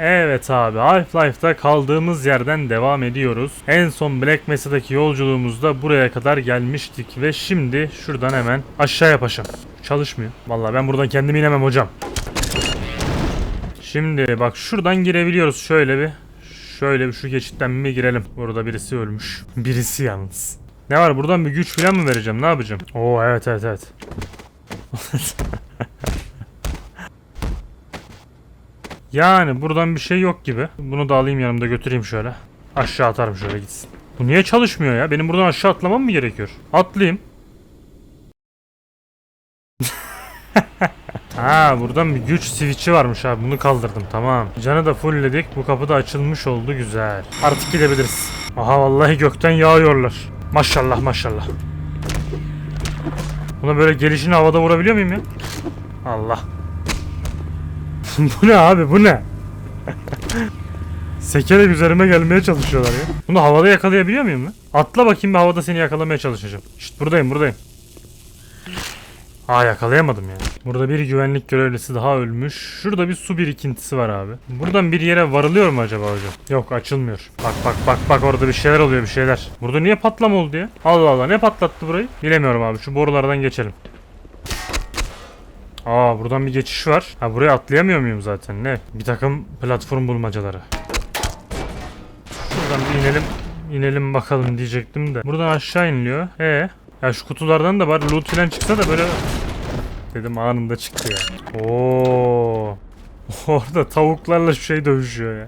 Evet abi Half-Life'da kaldığımız yerden devam ediyoruz. En son Black Mesa'daki yolculuğumuzda buraya kadar gelmiştik ve şimdi şuradan hemen aşağıya paşam. Çalışmıyor. Vallahi ben buradan kendim inemem hocam. Şimdi bak şuradan girebiliyoruz şöyle bir. Şöyle bir şu geçitten mi girelim? Burada birisi ölmüş. Birisi yalnız. Ne var buradan bir güç falan mı vereceğim? Ne yapacağım? Oo evet evet evet. Yani buradan bir şey yok gibi. Bunu da alayım yanımda götüreyim şöyle. Aşağı atarım şöyle gitsin. Bu niye çalışmıyor ya? Benim buradan aşağı atlamam mı gerekiyor? Atlayayım. ha buradan bir güç switch'i varmış abi. Bunu kaldırdım tamam. Canı da fullledik. Bu kapı da açılmış oldu güzel. Artık gidebiliriz. Aha vallahi gökten yağıyorlar. Maşallah maşallah. Buna böyle gelişini havada vurabiliyor muyum ya? Allah. bu ne abi bu ne? Sekerek üzerime gelmeye çalışıyorlar ya. Bunu havada yakalayabiliyor muyum lan? Atla bakayım bir havada seni yakalamaya çalışacağım. Şşt buradayım buradayım. Aa yakalayamadım ya. Burada bir güvenlik görevlisi daha ölmüş. Şurada bir su birikintisi var abi. Buradan bir yere varılıyor mu acaba hocam? Yok açılmıyor. Bak bak bak bak orada bir şeyler oluyor bir şeyler. Burada niye patlama oldu ya? Allah Allah ne patlattı burayı? Bilemiyorum abi şu borulardan geçelim. Aa buradan bir geçiş var. Ha buraya atlayamıyor muyum zaten ne? Bir takım platform bulmacaları. Şuradan bir inelim. inelim bakalım diyecektim de. Buradan aşağı iniliyor. E ya şu kutulardan da bari loot falan çıksa da böyle dedim anında çıktı ya. Oo. Orada tavuklarla şey dövüşüyor ya.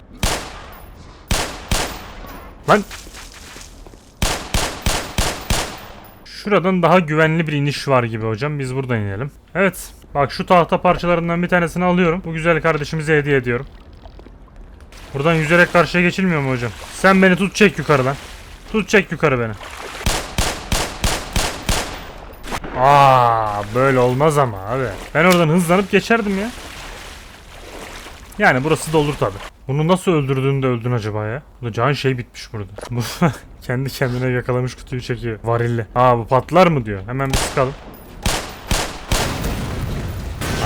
Lan Şuradan daha güvenli bir iniş var gibi hocam. Biz buradan inelim. Evet. Bak şu tahta parçalarından bir tanesini alıyorum. Bu güzel kardeşimize hediye ediyorum. Buradan yüzerek karşıya geçilmiyor mu hocam? Sen beni tut çek yukarıdan. Tut çek yukarı beni. Aa, böyle olmaz ama abi. Ben oradan hızlanıp geçerdim ya. Yani burası da olur tabi. Bunu nasıl öldürdüğünü de öldün acaba ya? Bu da can şey bitmiş burada. Bu kendi kendine yakalamış kutuyu çekiyor. Varille. Aa bu patlar mı diyor. Hemen bir sıkalım.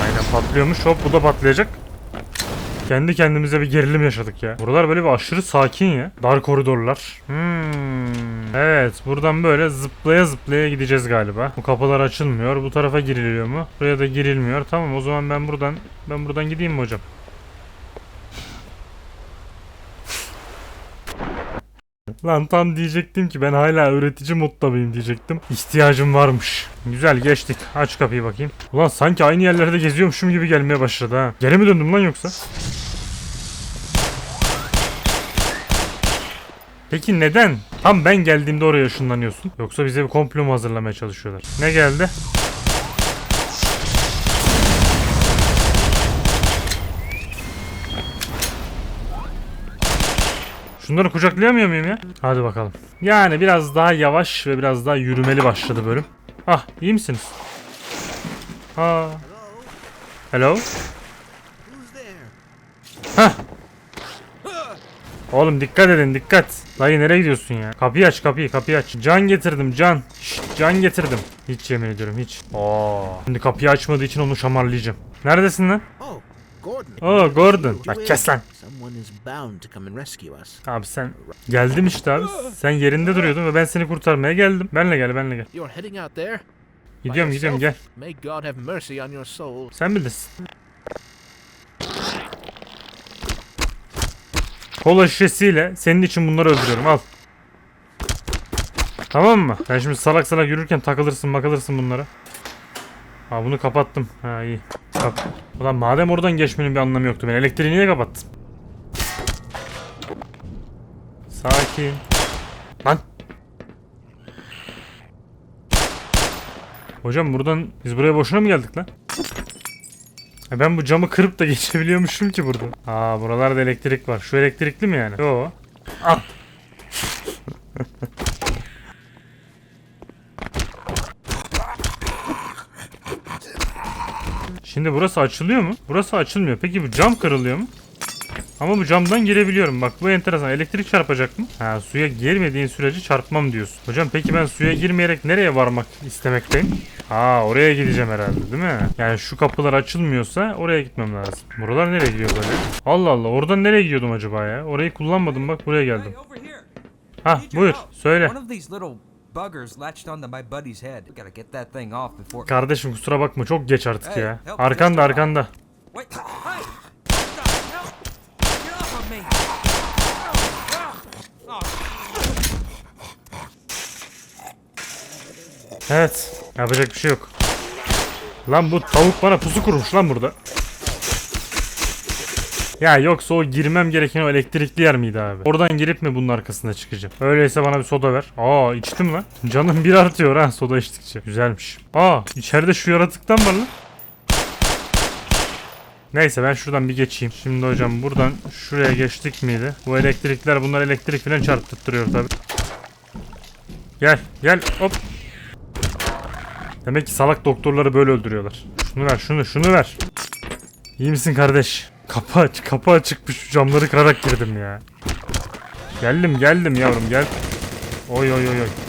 Aynen patlıyormuş. Hop bu da patlayacak. Kendi kendimize bir gerilim yaşadık ya. Buralar böyle bir aşırı sakin ya. Dar koridorlar. Hmm. Evet buradan böyle zıplaya zıplaya gideceğiz galiba. Bu kapılar açılmıyor. Bu tarafa giriliyor mu? Buraya da girilmiyor. Tamam o zaman ben buradan ben buradan gideyim mi hocam? Lan tam diyecektim ki ben hala öğretici modda mıyım diyecektim. İhtiyacım varmış. Güzel geçtik. Aç kapıyı bakayım. Ulan sanki aynı yerlerde geziyormuşum gibi gelmeye başladı ha. Geri mi döndüm lan yoksa? Peki neden? Tam ben geldiğimde oraya ışınlanıyorsun. Yoksa bize bir komplo mu hazırlamaya çalışıyorlar? Ne geldi? Şunları kucaklayamıyor muyum ya? Hadi bakalım. Yani biraz daha yavaş ve biraz daha yürümeli başladı bölüm. Ah iyi misiniz? Ha. Hello? Hah. Oğlum dikkat edin dikkat. Dayı nereye gidiyorsun ya? Kapıyı aç kapıyı kapıyı aç. Can getirdim can. Şşt, can getirdim. Hiç yemin ediyorum hiç. Oo. Şimdi kapıyı açmadığı için onu şamarlayacağım. Neredesin lan? Oh, Gordon. Bak kes lan. İs bound to come and rescue us. Abi sen geldim işte abi. Sen yerinde duruyordun ve ben seni kurtarmaya geldim. Benle gel benle gel. You're heading out there? Gidiyorum gidiyorum gel. May God have mercy on your soul. Sen bilirsin. Kola şişesiyle senin için bunları öldürüyorum al. Tamam mı? Sen şimdi salak salak yürürken takılırsın makılırsın bunlara. Ha bunu kapattım. Ha iyi. Kap. Ulan madem oradan geçmenin bir anlamı yoktu ben elektriği niye kapattım? Sakin. Lan. Hocam buradan biz buraya boşuna mı geldik lan? E ben bu camı kırıp da geçebiliyormuşum ki burada. Aa buralarda elektrik var. Şu elektrikli mi yani? Yo. Al. Şimdi burası açılıyor mu? Burası açılmıyor. Peki bu cam kırılıyor mu? Ama bu camdan girebiliyorum. Bak bu enteresan. Elektrik çarpacak mı? Ha suya girmediğin sürece çarpmam diyorsun. Hocam peki ben suya girmeyerek nereye varmak istemekteyim? Ha oraya gideceğim herhalde değil mi? Yani şu kapılar açılmıyorsa oraya gitmem lazım. Buralar nereye gidiyor böyle? Allah Allah oradan nereye gidiyordum acaba ya? Orayı kullanmadım bak buraya geldim. Ha buyur söyle. Kardeşim kusura bakma çok geç artık ya. Arkanda arkanda. Wait. Hey. What the hell? Get off of me. Oh, Evet. Yapacak bir şey yok. Lan bu tavuk bana pusu kurmuş lan burada. Ya yoksa o girmem gereken o elektrikli yer miydi abi? Oradan girip mi bunun arkasına çıkacağım? Öyleyse bana bir soda ver. Aa içtim lan. Canım bir artıyor ha soda içtikçe. Güzelmiş. Aa içeride şu yaratıktan var lan. Neyse ben şuradan bir geçeyim. Şimdi hocam buradan şuraya geçtik miydi? Bu elektrikler bunlar elektrik falan çarptırtırıyor tabi. Gel gel hop. Demek ki salak doktorları böyle öldürüyorlar. Şunu ver şunu şunu ver. İyi misin kardeş? Kapı aç kapı açıkmış şu camları kırarak girdim ya. Geldim geldim yavrum gel. Oy oy oy oy.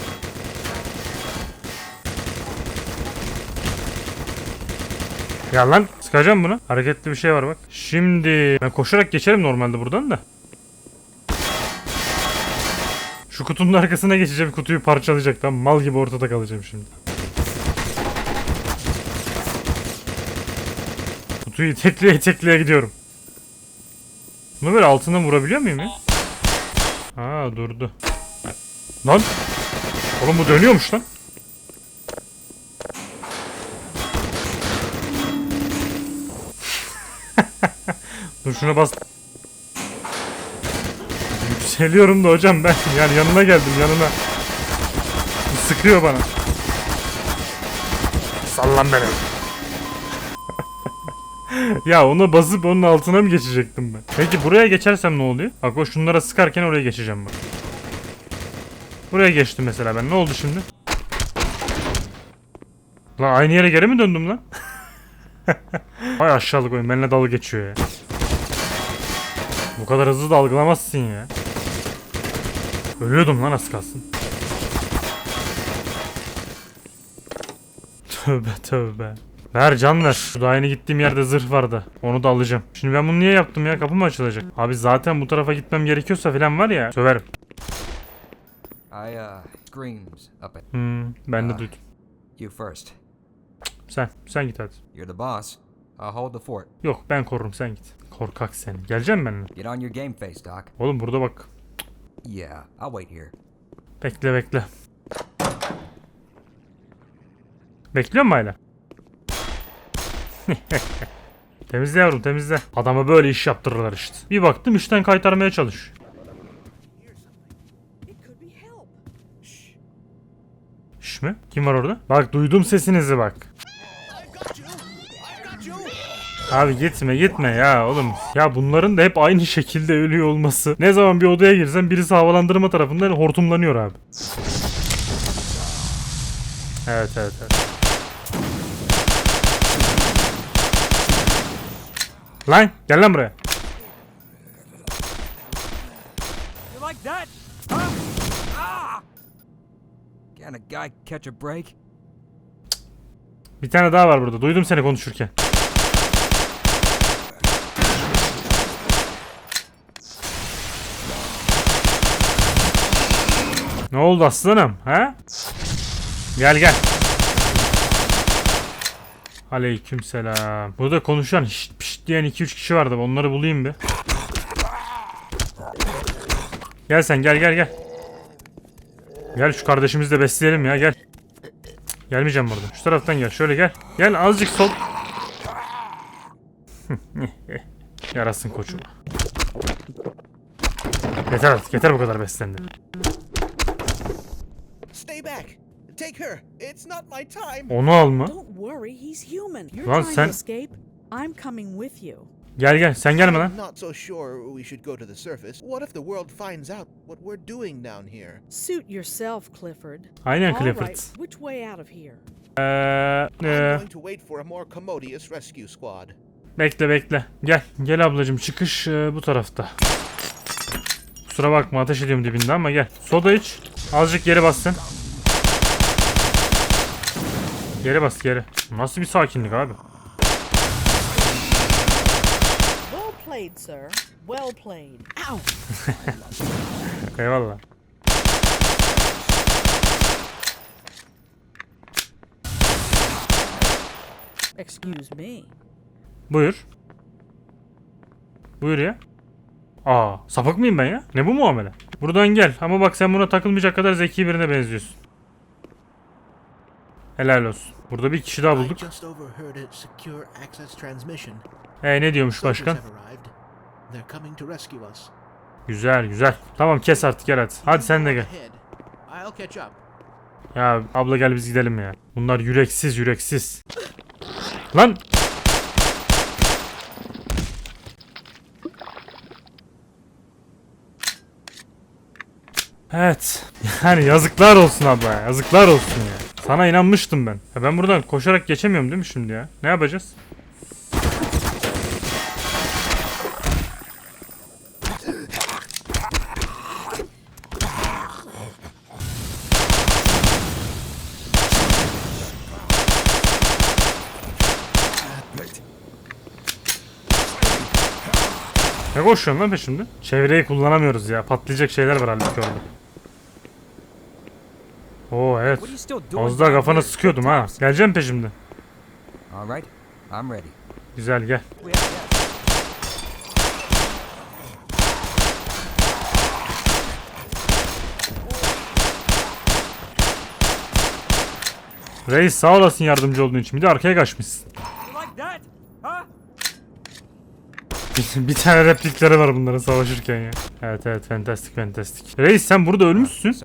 Ya lan sıkacağım bunu. Hareketli bir şey var bak. Şimdi ben koşarak geçerim normalde buradan da. Şu kutunun arkasına geçeceğim kutuyu parçalayacak tam mal gibi ortada kalacağım şimdi. Kutuyu itekleye itekleye gidiyorum. Bunu böyle altından vurabiliyor muyum ya? Ha durdu. Lan! Oğlum bu dönüyormuş lan. Dur şuna bas. Yükseliyorum da hocam ben. Yani yanına geldim yanına. Sıkıyor bana. Sallan beni. ya ona basıp onun altına mı geçecektim ben? Peki buraya geçersem ne oluyor? Bak o şunlara sıkarken oraya geçeceğim bak. Buraya geçtim mesela ben. Ne oldu şimdi? Lan aynı yere geri mi döndüm lan? Ay aşağılık oyun benimle dalga geçiyor ya. Bu kadar hızlı dalgalamazsın ya. Ölüyordum lan az kalsın. Tövbe tövbe. Ver can ver. Daha yeni gittiğim yerde zırh vardı. Onu da alacağım. Şimdi ben bunu niye yaptım ya? Kapı mı açılacak? Abi zaten bu tarafa gitmem gerekiyorsa falan var ya. Söverim. Uh screams up at Hmm, ben de Ah. duydum. you first. Sen, sen git hadi. You're the boss. I'll hold the fort. Yok ben korurum sen git. Korkak sen. Geleceğim benimle. Get on your game face, Doc. Oğlum burada bak. Yeah, I'll wait here. Bekle bekle. Bekliyor mu hala? temizle yavrum temizle. Adama böyle iş yaptırırlar işte. Bir baktım işten kaytarmaya çalış. Şş mi? Kim var orada? Bak duydum sesinizi bak. Abi gitme gitme ya oğlum. Ya bunların da hep aynı şekilde ölüyor olması. Ne zaman bir odaya girsem birisi havalandırma tarafından hortumlanıyor abi. Evet evet evet. Lan gel lan buraya. Ah! Bir tane daha var burada. Duydum seni konuşurken. Ne oldu aslanım? Ha? Gel gel. Aleyküm selam. Burada konuşan şşt pişt diyen 2-3 kişi vardı. Onları bulayım bir. Gel sen gel gel gel. Gel şu kardeşimizi de besleyelim ya gel. Gelmeyeceğim burada. Şu taraftan gel. Şöyle gel. Gel azıcık sol. Yarasın koçum. Yeter artık. Yeter bu kadar beslendi. Not my time. Onu alma. Don't worry, he's human. You're Lan trying sen- to escape. I'm coming with you. Gel gel. Sen gelme lan. I'm not so sure we should go to the surface. What if the world finds out what we're doing down here? Suit yourself, Clifford. Aynen All Clifford. right, which way out of here? Ee, I'm ee, going to wait for a more commodious rescue squad. Bekle bekle. Gel. Gel ablacım çıkış e, bu tarafta. Kusura bakma ateş ediyorum dibinde ama gel. Soda iç. Azıcık geri bas sen. Geri bas geri. Nasıl bir sakinlik abi? Well played, sir. Well played. Ow! Eyvallah. Excuse me. Buyur. Buyur ya. Aa, sapık mıyım ben ya? Ne bu muamele? Buradan gel ama bak sen buna takılmayacak kadar zeki birine benziyorsun. Helal olsun. Burada bir kişi daha bulduk. just overheard a secure access transmission. E ne diyormuş başkan? Güzel güzel. Tamam kes artık gel hadi. Hadi sen de gel. Ya abla gel biz gidelim ya. Bunlar yüreksiz yüreksiz. Lan! Evet. Yani yazıklar olsun abla ya. Yazıklar olsun ya. Sana inanmıştım ben. Ya ben buradan koşarak geçemiyorum değil mi şimdi ya? Ne yapacağız? Ne koşuyorsun lan peşimde? Çevreyi kullanamıyoruz ya. Patlayacak şeyler var halbuki orada. Oo evet. Az daha kafana sıkıyordum ha. Geleceğim peşimde. All right, I'm ready. Güzel gel. Reis sağ olasın yardımcı olduğun için. Bir de arkaya kaçmışsın. You like that? Huh? bir tane replikleri var bunların savaşırken ya. Evet evet fantastik fantastik. Reis sen burada ölmüşsün.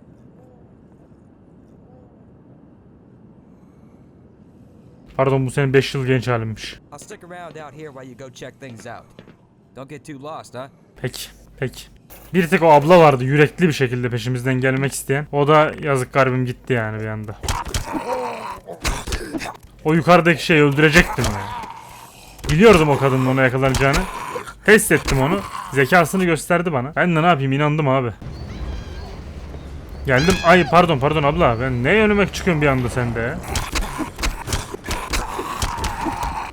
Pardon bu senin 5 yıl genç halinmiş. Peki peki. Bir tek o abla vardı yürekli bir şekilde peşimizden gelmek isteyen. O da yazık garibim gitti yani bir anda. O yukarıdaki şeyi öldürecektim ya. Biliyordum o kadının ona yakalanacağını. Test ettim onu. Zekasını gösterdi bana. Ben de ne yapayım inandım abi. Geldim. Ay pardon pardon abla. Ben ne önüme çıkıyorum bir anda sende ya.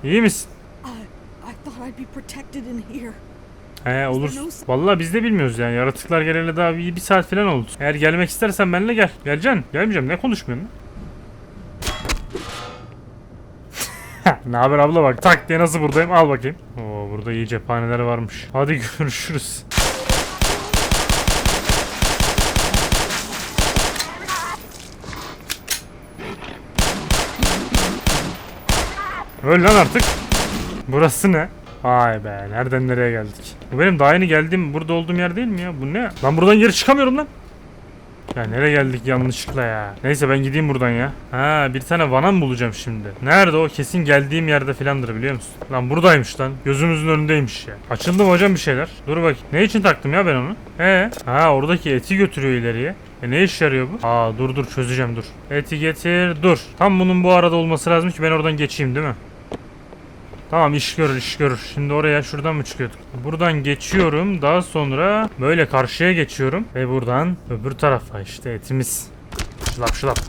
İyi misin? I thought I'd be protected in here. He olur. Vallahi biz de bilmiyoruz yani. Yaratıklar geleli daha bir, bir saat falan oldu. Eğer gelmek istersen benimle gel. Geleceksin. Gelmeyeceğim. Ne konuşmuyorsun ne haber abla bak tak diye nasıl buradayım al bakayım. Oo burada iyi cephaneler varmış. Hadi görüşürüz. Öl lan artık. Burası ne? Vay be nereden nereye geldik. Bu benim daha yeni geldiğim burada olduğum yer değil mi ya? Bu ne? Lan buradan geri çıkamıyorum lan. Ya nereye geldik yanlışlıkla ya. Neyse ben gideyim buradan ya. Ha bir tane vana mı bulacağım şimdi? Nerede o? Kesin geldiğim yerde filandır biliyor musun? Lan buradaymış lan. Gözümüzün önündeymiş ya. Açıldı mı hocam bir şeyler? Dur bakayım. Ne için taktım ya ben onu? He? Ha oradaki eti götürüyor ileriye. E ne iş yarıyor bu? Aa dur dur çözeceğim dur. Eti getir dur. Tam bunun bu arada olması lazım ki ben oradan geçeyim değil mi? Tamam iş görür iş görür. Şimdi oraya şuradan mı çıkıyorduk? Buradan geçiyorum. Daha sonra böyle karşıya geçiyorum. Ve buradan öbür tarafa işte etimiz. Şılap şılap.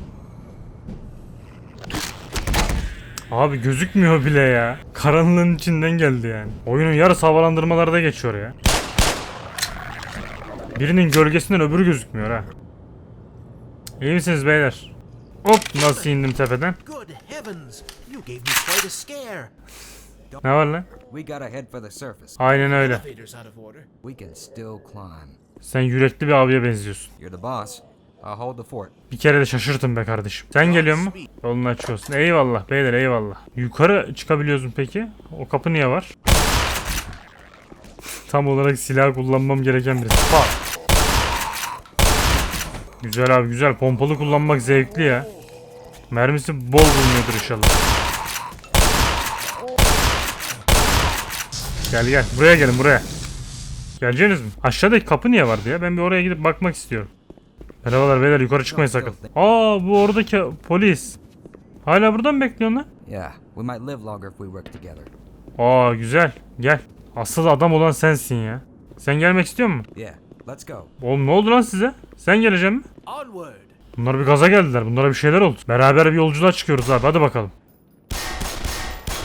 Abi gözükmüyor bile ya. Karanlığın içinden geldi yani. Oyunun yarısı havalandırmalarda geçiyor ya. Birinin gölgesinden öbürü gözükmüyor ha. İyi misiniz beyler? Hop nasıl indim tepeden? Ne var lan? We gotta head for the surface. Aynen öyle. Sen yürekli bir abiye benziyorsun. You're the boss. I'll hold the fort. Bir kere de şaşırtın be kardeşim. Sen geliyor mu? Yolunu açıyorsun. Eyvallah beyler eyvallah. Yukarı çıkabiliyoruz mu peki? O kapı niye var? Tam olarak silah kullanmam gereken birisi. Bak. Güzel abi güzel. Pompalı kullanmak zevkli ya. Mermisi bol bulunuyordur inşallah. Gel gel. Buraya gelin buraya. Geleceğiniz mi? Aşağıdaki kapı niye vardı ya? Ben bir oraya gidip bakmak istiyorum. Merhabalar beyler yukarı çıkmayın sakın. Aa bu oradaki polis. Hala burada mı bekliyorsun lan? Yeah, we might live longer if we work together. Aa güzel. Gel. Asıl adam olan sensin ya. Sen gelmek istiyor musun? Yeah, let's go. Oğlum ne oldu lan size? Sen geleceksin mi? Onward. Bunlar bir gaza geldiler. Bunlara bir şeyler oldu. Beraber bir yolculuğa çıkıyoruz abi. Hadi bakalım.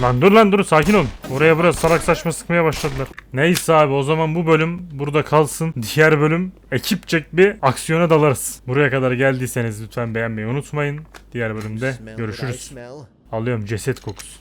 Lan dur lan dur sakin ol. Oraya biraz salak saçma sıkmaya başladılar. Neyse abi o zaman bu bölüm burada kalsın. Diğer bölüm ekipçek bir aksiyona dalarız. Buraya kadar geldiyseniz lütfen beğenmeyi unutmayın. Diğer bölümde görüşürüz. Alıyorum ceset kokusu.